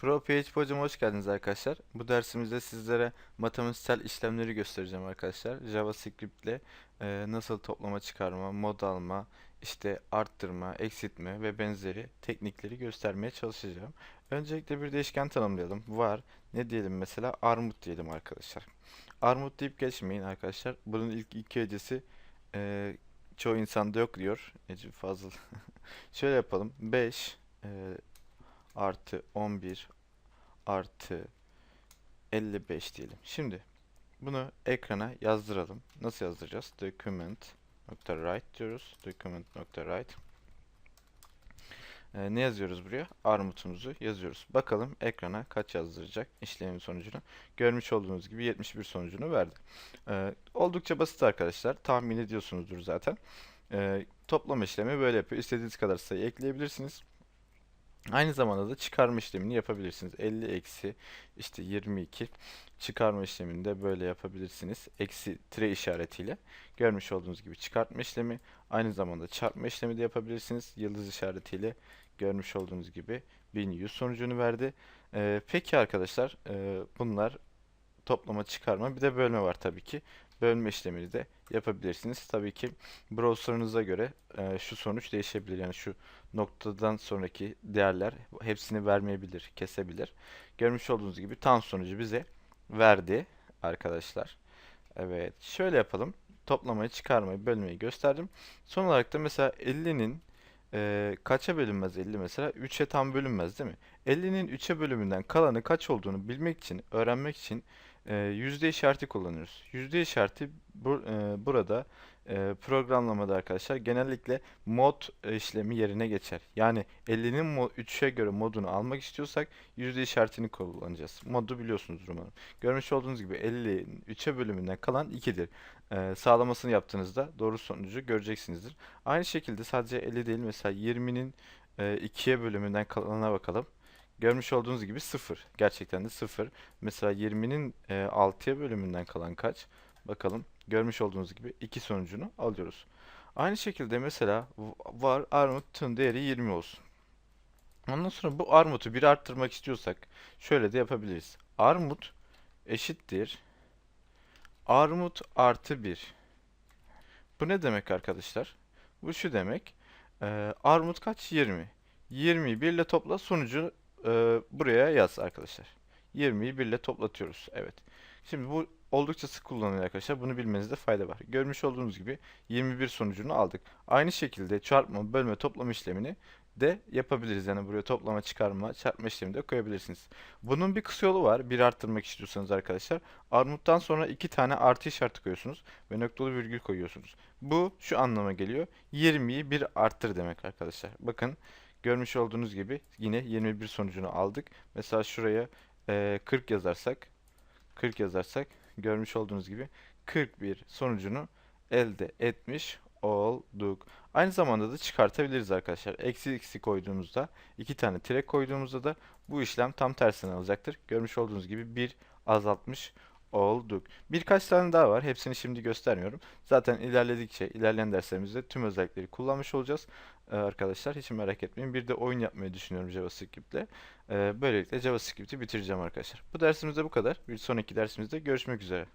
PHP hocama hoş geldiniz arkadaşlar. Bu dersimizde sizlere matematiksel işlemleri göstereceğim arkadaşlar. JavaScript ile e, nasıl toplama çıkarma, mod alma, işte arttırma, eksiltme ve benzeri teknikleri göstermeye çalışacağım. Öncelikle bir değişken tanımlayalım. Var. Ne diyelim mesela? Armut diyelim arkadaşlar. Armut deyip geçmeyin arkadaşlar. Bunun ilk iki hecesi e, çoğu insanda yok diyor. Necip Fazıl. Şöyle yapalım. 5 e, artı 11 artı 55 diyelim. Şimdi bunu ekrana yazdıralım. Nasıl yazdıracağız? Document nokta write diyoruz. Document nokta write. Ee, ne yazıyoruz buraya? Armutumuzu yazıyoruz. Bakalım ekrana kaç yazdıracak işlemin sonucunu. Görmüş olduğunuz gibi 71 sonucunu verdi. Ee, oldukça basit arkadaşlar. Tahmin ediyorsunuzdur zaten. Ee, toplama işlemi böyle yapıyor. İstediğiniz kadar sayı ekleyebilirsiniz. Aynı zamanda da çıkarma işlemini yapabilirsiniz. 50 eksi işte 22 çıkarma işlemini de böyle yapabilirsiniz. Eksi tire işaretiyle. Görmüş olduğunuz gibi çıkartma işlemi. Aynı zamanda çarpma işlemi de yapabilirsiniz. Yıldız işaretiyle görmüş olduğunuz gibi 1100 sonucunu verdi. Ee, peki arkadaşlar e, bunlar toplama çıkarma bir de bölme var tabii ki. Bölme işlemini de yapabilirsiniz. Tabii ki browser'ınıza göre e, şu sonuç değişebilir. Yani şu noktadan sonraki değerler hepsini vermeyebilir, kesebilir. Görmüş olduğunuz gibi tam sonucu bize verdi arkadaşlar. Evet, şöyle yapalım. Toplamayı, çıkarmayı, bölmeyi gösterdim. Son olarak da mesela 50'nin e, kaça bölünmez 50 mesela? 3'e tam bölünmez değil mi? 50'nin 3'e bölümünden kalanı kaç olduğunu bilmek için, öğrenmek için e, yüzde işareti kullanıyoruz. Yüzde işareti bu, e, burada e, programlamada arkadaşlar genellikle mod işlemi yerine geçer. Yani 50'nin 3'e göre modunu almak istiyorsak yüzde işaretini kullanacağız. Modu biliyorsunuz umarım. Görmüş olduğunuz gibi 50'nin 3'e bölümünden kalan 2'dir. E, sağlamasını yaptığınızda doğru sonucu göreceksinizdir. Aynı şekilde sadece 50 değil mesela 20'nin e, 2'ye bölümünden kalanına bakalım. Görmüş olduğunuz gibi 0. Gerçekten de 0. Mesela 20'nin e, 6'ya bölümünden kalan kaç? Bakalım. Görmüş olduğunuz gibi 2 sonucunu alıyoruz. Aynı şekilde mesela var armutun değeri 20 olsun. Ondan sonra bu armutu bir arttırmak istiyorsak şöyle de yapabiliriz. Armut eşittir armut artı 1. Bu ne demek arkadaşlar? Bu şu demek. E, armut kaç? 20. 20'yi 1 ile topla sonucu e, buraya yaz arkadaşlar. 20'yi 1 ile toplatıyoruz. Evet. Şimdi bu oldukça sık kullanılıyor arkadaşlar. Bunu bilmenizde fayda var. Görmüş olduğunuz gibi 21 sonucunu aldık. Aynı şekilde çarpma, bölme, toplama işlemini de yapabiliriz. Yani buraya toplama, çıkarma, çarpma işlemi de koyabilirsiniz. Bunun bir kısa yolu var. Bir arttırmak istiyorsanız arkadaşlar. Armuttan sonra iki tane artı işareti koyuyorsunuz ve noktalı virgül koyuyorsunuz. Bu şu anlama geliyor. 20'yi bir arttır demek arkadaşlar. Bakın görmüş olduğunuz gibi yine 21 sonucunu aldık. Mesela şuraya e, 40 yazarsak 40 yazarsak görmüş olduğunuz gibi 41 sonucunu elde etmiş olduk. Aynı zamanda da çıkartabiliriz arkadaşlar. Eksi eksi koyduğumuzda iki tane tire koyduğumuzda da bu işlem tam tersine alacaktır. Görmüş olduğunuz gibi bir azaltmış olduk. Birkaç tane daha var. Hepsini şimdi göstermiyorum. Zaten ilerledikçe ilerleyen derslerimizde tüm özellikleri kullanmış olacağız. Ee, arkadaşlar hiç merak etmeyin. Bir de oyun yapmayı düşünüyorum JavaScript ile. Ee, böylelikle JavaScript'i bitireceğim arkadaşlar. Bu dersimizde bu kadar. Bir sonraki dersimizde görüşmek üzere.